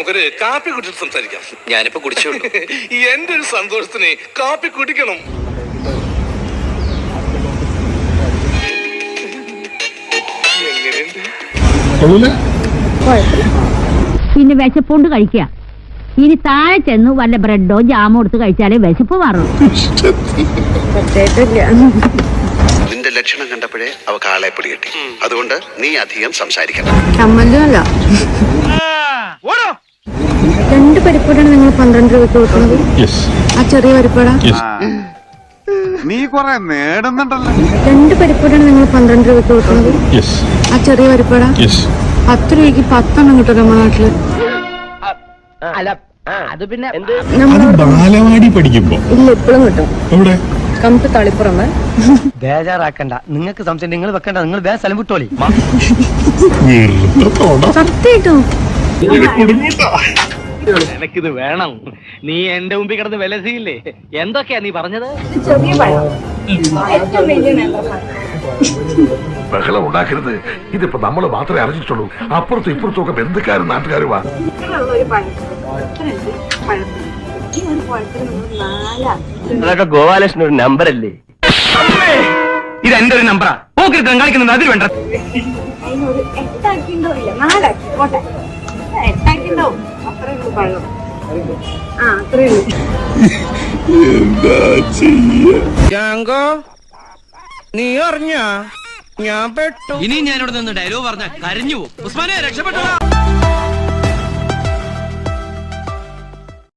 നമുക്കൊരു കാപ്പി കുടിച്ചിട്ട് സംസാരിക്കാം. ഞാനിപ്പോ കുടിച്ചു എന്റെ ഒരു സന്തോഷത്തിന് കാപ്പി കുടിക്കണം. പിന്നെ വിശപ്പുണ്ട് കഴിക്കുക. ഇനി താഴെ ചെന്ന് വല്ല ബ്രെഡോ ജാമോ എടുത്ത് കഴിച്ചാലേ വിശപ്പ് മാറുള്ളൂ. നിന്റെ ലക്ഷണം കണ്ടപ്പോഴേ അവക്ക് ആളെ പിടികിട്ടി. അതുകൊണ്ട് നീ അധികം സംസാരിക്കണം രണ്ട് പരിപ്പോടാണ് നിങ്ങൾ പന്ത്രണ്ട് രൂപയ്ക്ക് കൊടുക്കുന്നത്? ആ ചെറിയ പരിപ്പോട നീ കൊറേ നേടുന്നുണ്ടല്ലോ. രണ്ട് പരിപ്പോടാണ് നിങ്ങൾ പന്ത്രണ്ട് രൂപയ്ക്ക് കൊടുക്കുന്നത്? ആ ചെറിയ പരിപ്പോട പത്ത് രൂപയ്ക്ക് പത്തെണ്ണം കിട്ടും നമ്മുടെ നാട്ടിൽ. അല്ല അത് പിന്നെ ബാലവാടി പഠിക്കുമ്പോ. ഇല്ല ഇപ്പോഴും കിട്ടും. എവിടെ? കമ്പ് തളിപ്പുറമേ. ബേജാറാക്കണ്ട. നിങ്ങൾക്ക് സംശയം നിങ്ങൾ വെക്കണ്ട. നിങ്ങൾ വേറെ സ്ഥലം വിട്ടോളി. സത്യമായിട്ടും. എനിക്കിത് വേണം. നീ എന്റെ മുമ്പിൽ കിടന്ന് വിലസിയില്ലേ? എന്തൊക്കെയാ നീ പറഞ്ഞത്? ബഹളം ഉണ്ടാക്കരുത്. ഇതിപ്പോ നമ്മൾ മാത്രമേ അറിഞ്ഞിട്ടുള്ളൂ. അപ്പുറത്തും ഇപ്പുറത്തും ഒക്കെ ബന്ധുക്കാരും നാട്ടുകാരുമാ. അതൊക്കെ ഗോപാലകൃഷ്ണൻ ഒരു നമ്പർ അല്ലേ? ഇത് എന്റെ ഒരു നമ്പറാ പോക്കിരുത്തം കാണിക്കുന്നത് അതിൽ വേണ്ട. നീ അറിഞ്ഞ? ഞാൻ പെട്ടു. ഇനി ഞാനിവിടെ നിന്ന് ഡയലോഗ് പറഞ്ഞ കരഞ്ഞു പോകും. ഉസ്മാനെ രക്ഷപ്പെട്ടോ